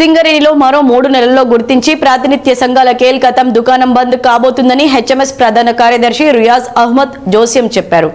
సింగరేణిలో మరో మూడు నెలల్లో గుర్తించి ప్రాతినిధ్య సంఘాల కేల్కతం దుకాణం బంద్ కాబోతుందని హెచ్ఎంఎస్ ప్రధాన కార్యదర్శి రియాజ్ అహ్మద్ జోస్యం చెప్పారు.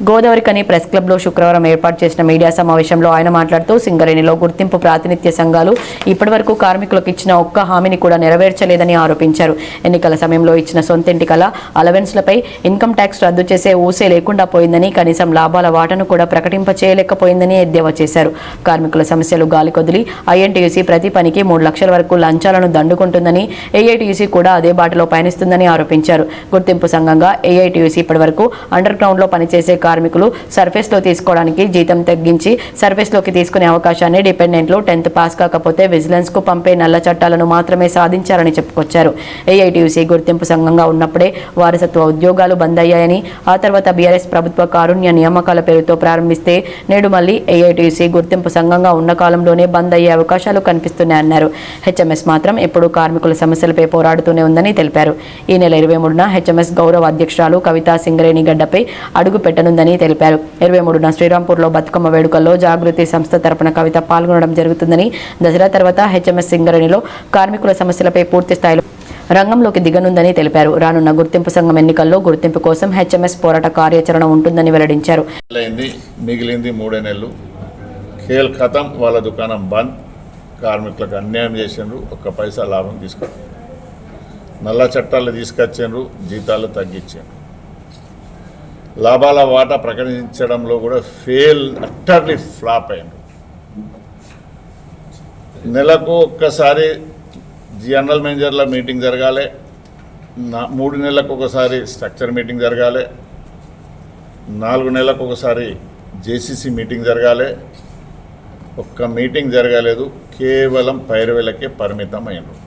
గోదావరికని ప్రెస్ క్లబ్లో శుక్రవారం ఏర్పాటు చేసిన మీడియా సమావేశంలో ఆయన మాట్లాడుతూ సింగరేణిలో గుర్తింపు ప్రాతినిధ్య సంఘాలు ఇప్పటివరకు కార్మికులకు ఇచ్చిన ఒక్క హామీని కూడా నెరవేర్చలేదని ఆరోపించారు. ఎన్నికల సమయంలో ఇచ్చిన సొంతింటి కల అలవెన్స్లపై ఇన్కమ్ ట్యాక్స్ రద్దు చేసే ఊసే లేకుండా పోయిందని కనీసం లాభాల వాటను కూడా ప్రకటింప చేయలేకపోయిందని ఎద్దేవా చేశారు. కార్మికుల సమస్యలు గాలికొదిలి ఐఎన్టీయూసీ ప్రతి పనికి మూడు లక్షల వరకు లంచాలను దండుకుంటుందని ఏఐటీయూసీ కూడా అదే బాటలో పయనిస్తుందని ఆరోపించారు. గుర్తింపు సంఘంగా ఏఐటీయూసీ ఇప్పటివరకు అండర్ గ్రౌండ్లో పనిచేసే కార్మికులు సర్ఫేస్లో తీసుకోవడానికి జీతం తగ్గించి సర్ఫేస్లోకి తీసుకునే అవకాశాన్ని డిపెండెంట్లు టెన్త్ పాస్ కాకపోతే విజిలెన్స్కు పంపే నల్ల చట్టాలను మాత్రమే సాధించారని చెప్పుకొచ్చారు. ఏఐటీయూసీ గుర్తింపు సంఘంగా ఉన్నప్పుడే వారసత్వ ఉద్యోగాలు బంద్ అయ్యాయని ఆ తర్వాత బీఆర్ఎస్ ప్రభుత్వ కారుణ్య నియామకాల పేరుతో ప్రారంభిస్తే నేడు మళ్ళీ ఏఐటీయూసీ గుర్తింపు సంఘంగా ఉన్న కాలంలోనే బంద్ అయ్యే అవకాశాలు కనిపిస్తున్నాయన్నారు హెచ్ఎంఎస్ మాత్రం ఎప్పుడూ కార్మికుల సమస్యలపై పోరాడుతూనే ఉందని తెలిపారు. ఈ నెల ఇరవై మూడున హెచ్ఎంఎస్ గౌరవ అధ్యక్షురాలు కవితా సింగరేణి గడ్డపై అడుగు జరుగుతుందని తెలిపారు. ఇరవై మూడున శ్రీరాంపూర్లో బతుకమ్మ వేడుకల్లో జాగృతి సంస్థ తరపున కవిత పాల్గొనడం జరుగుతుందని దసరా తర్వాత హెచ్ఎంఎస్ సింగరేణిలో కార్మికుల సమస్యలపై పూర్తి స్థాయిలో రంగంలోకి దిగనుందని తెలిపారు. రానున్న గుర్తింపు సంఘం ఎన్నికల్లో గుర్తింపు కోసం హెచ్ఎంఎస్ పోరాట కార్యాచరణ ఉంటుందని వెల్లడించారు. మిగిలింది మూడే నెలలు. ఖేల్ ఖతం వాళ్ళ దుకాణం బంద్. కార్మికులకు అన్యాయం చేసిండ్రు ఒక్క పైసా లాభం తీసుకో నల్ల చట్టాలు తీసుకొచ్చిండ్రు జీతాలు తగ్గించారు లాభాల వాటా ప్రకటించడంలో కూడా ఫెయిల్ అట్టర్లీ ఫ్లాప్ అయింది. నెలకు ఒక్కసారి జనరల్ మేనేజర్ల మీటింగ్ జరగాలి. నా మూడు నెలలకు ఒకసారి స్ట్రక్చర్ మీటింగ్ జరగాలి. నాలుగు నెలలకు ఒకసారి జేసీసీ మీటింగ్ జరగాలి. ఒక్క మీటింగ్ జరగలేదు. కేవలం పైరువేలకే పరిమితం అయినారు.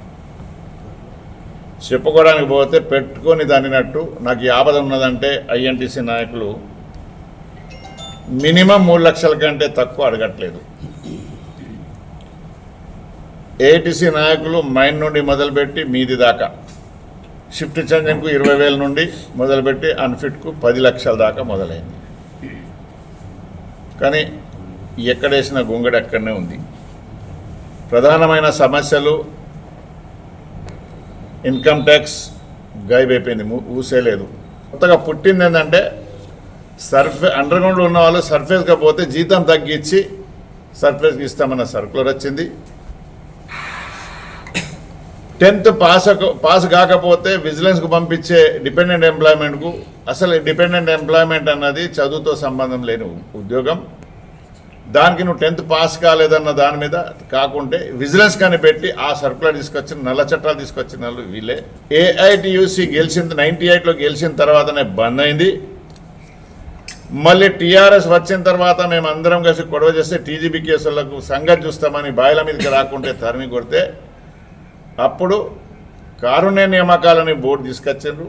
చెప్పుకోవడానికి పోతే పెట్టుకొని దానినట్టు నాకు ఈ ఆపద ఉన్నదంటే ఐఎన్టీసీ నాయకులు మినిమం మూడు లక్షల కంటే తక్కువ అడగట్లేదు. ఏటీసీ నాయకులు మైన్ నుండి మొదలుపెట్టి మీది దాకా. షిఫ్ట్ ఛార్జింగ్కు ఇరవై వేల నుండి మొదలుపెట్టి అన్ఫిట్కు పది లక్షల దాకా మొదలైంది. కానీ ఎక్కడేసిన గుంగడి అక్కడనే ఉంది. ప్రధానమైన సమస్యలు ఇన్కమ్ ట్యాక్స్ గైబ్ అయిపోయింది ఊసేలేదు. కొత్తగా పుట్టింది ఏంటంటే సర్ఫే అండర్గ్రౌండ్లో ఉన్న వాళ్ళు సర్ఫేస్గా పోతే జీతం తగ్గించి సర్ఫేస్కి ఇస్తామన్న సర్కులర్ వచ్చింది. టెన్త్ పాస్ పాస్ కాకపోతే విజిలెన్స్కు పంపించే డిపెండెంట్ ఎంప్లాయ్మెంట్కు అసలు డిపెండెంట్ ఎంప్లాయ్మెంట్ అన్నది చదువుతో సంబంధం లేని ఉద్యోగం. దానికి నువ్వు టెన్త్ పాస్ కాలేదన్న దాని మీద కాకుంటే విజిలెన్స్ కానీ పెట్టి ఆ సర్కులర్ తీసుకొచ్చిన నల్ల చట్టాలు తీసుకొచ్చిన వాళ్ళు వీళ్ళే. ఏఐటియూసి గెలిచింది నైన్టీ ఎయిట్లో గెలిచిన తర్వాతనే బంద్ అయింది. మళ్ళీ టీఆర్ఎస్ వచ్చిన తర్వాత మేము అందరం కలిసి గొడవ చేస్తే టీజీబీ కేసులకు సంగతి చూస్తామని బాయిల మీదకి రాకుంటే తరిమి కొడితే అప్పుడు కారుణ్య నియామకాలని బోర్డు తీసుకొచ్చిండ్రు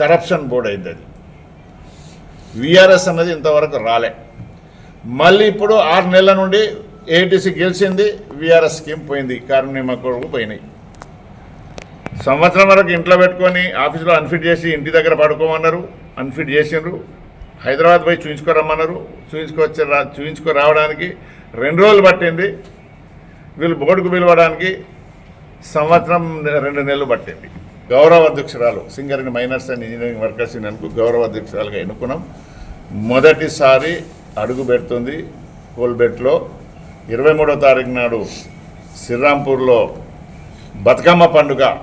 కరప్షన్ బోర్డు అయింది అది. విఆర్ఎస్ అన్నది ఇంతవరకు రాలే. మళ్ళీ ఇప్పుడు ఆరు నెలల నుండి ఏటీసీ గెలిచింది విఆర్ఎస్ స్కీమ్ పోయింది కారణమే మా కొడుకు పోయినాయి. సంవత్సరం వరకు ఇంట్లో పెట్టుకొని ఆఫీసులో అన్ఫిట్ చేసి ఇంటి దగ్గర పడుకోమన్నారు అన్ఫిట్ చేసిండ్రు. హైదరాబాద్ పోయి చూయించుకోరమ్మన్నారు చూయించుకొచ్చి రా చూయించుకో రావడానికి రెండు రోజులు పట్టింది. వీళ్ళు బోర్డుకు పిలవడానికి సంవత్సరం రెండు నెలలు పట్టింది. గౌరవ అధ్యక్షురాలు Singareni miners and engineering workers యూనియన్కు గౌరవ అధ్యక్షురాలుగా ఎన్నుకున్నాం. మొదటిసారి అడుగు పెడుతుంది కోల్బెట్లో. ఇరవై మూడో తారీఖు నాడు శ్రీరాంపూర్లో బతుకమ్మ పండుగ.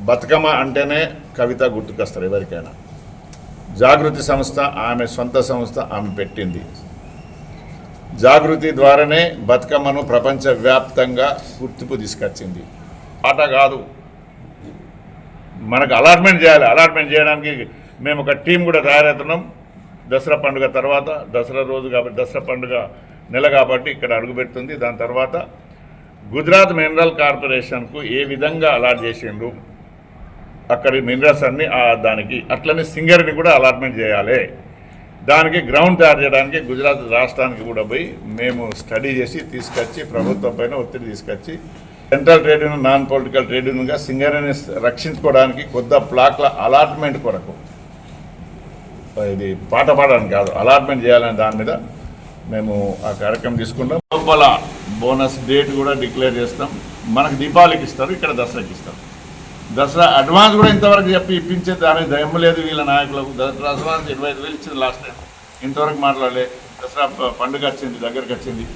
బతుకమ్మ అంటేనే కవిత గుర్తుకొస్తారు ఎవరికైనా. జాగృతి సంస్థ ఆమె సొంత సంస్థ ఆమె పెట్టింది. జాగృతి ద్వారానే బతుకమ్మను ప్రపంచవ్యాప్తంగా గుర్తింపు తీసుకొచ్చింది. ఆట కాదు. మనకు అలాట్మెంట్ చేయాలి. అలాట్మెంట్ చేయడానికి మేము ఒక టీం కూడా తయారవుతున్నాం. దసరా పండుగ తర్వాత దసరా రోజు కాబట్టి దసరా పండుగ నెల కాబట్టి ఇక్కడ అడుగుపెడుతుంది దాని తర్వాత గుజరాత్ మినరల్ కార్పొరేషన్కు ఏ విధంగా అలాట్ చేసిండ్రు? అక్కడి మినరల్స్ అన్ని దానికి అట్లనే సింగర్ని కూడా అలాట్మెంట్ చేయాలి. దానికి గ్రౌండ్ తయారు చేయడానికి గుజరాత్ రాష్ట్రానికి కూడా పోయి మేము స్టడీ చేసి తీసుకొచ్చి ప్రభుత్వం పైన ఒత్తిడి తీసుకొచ్చి central trade union non political trade యూనియన్గా సింగరేణిని రక్షించుకోవడానికి కొద్ది ప్లాక్ల అలాట్మెంట్ కొరకు ఇది పాట పాడడానికి కాదు అలాట్మెంట్ చేయాలనే దాని మీద మేము ఆ కార్యక్రమం తీసుకుంటాం. లోపల బోనస్ డేట్ కూడా డిక్లేర్ చేస్తాం. మనకు దీపావళికి ఇస్తారు ఇక్కడ దసరాకి ఇస్తారు. దసరా అడ్వాన్స్ కూడా ఇంతవరకు చెప్పి ఇప్పించే దానికి దయం లేదు వీళ్ళ నాయకులకు. దసరా అడ్వాన్స్ ఇరవై ఐదు వేలు ఇచ్చింది లాస్ట్ టైం ఇంతవరకు మాట్లాడలే. దసరా పండుగ వచ్చింది దగ్గరకు వచ్చింది.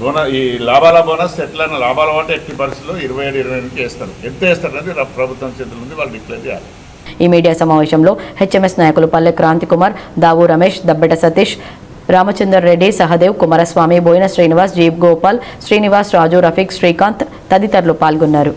బోనస్ ఈ లాభాల బోనస్ ఎట్లైనా లాభాల అంటే ఎట్టి పరిస్థితుల్లో ఇరవై ఏడు ఇరవై ఎనిమిదికి వేస్తారు. ఎంత వేస్తారు అనేది ప్రభుత్వం చేతులు ఉంది వాళ్ళు డిక్లేర్ చేయాలి. ఈ మీడియా సమావేశంలో హెచ్ఎంఎస్ నాయకులు పల్లె క్రాంతి కుమార్ దావు రమేష్ దబ్బెట సతీష్ రామచందర్ రెడ్డి సహదేవ్ కుమారస్వామి బోయిన శ్రీనివాస్ జీప్ గోపాల్ శ్రీనివాస్ రాజు రఫీక్ శ్రీకాంత్ తదితరులు పాల్గొన్నారు.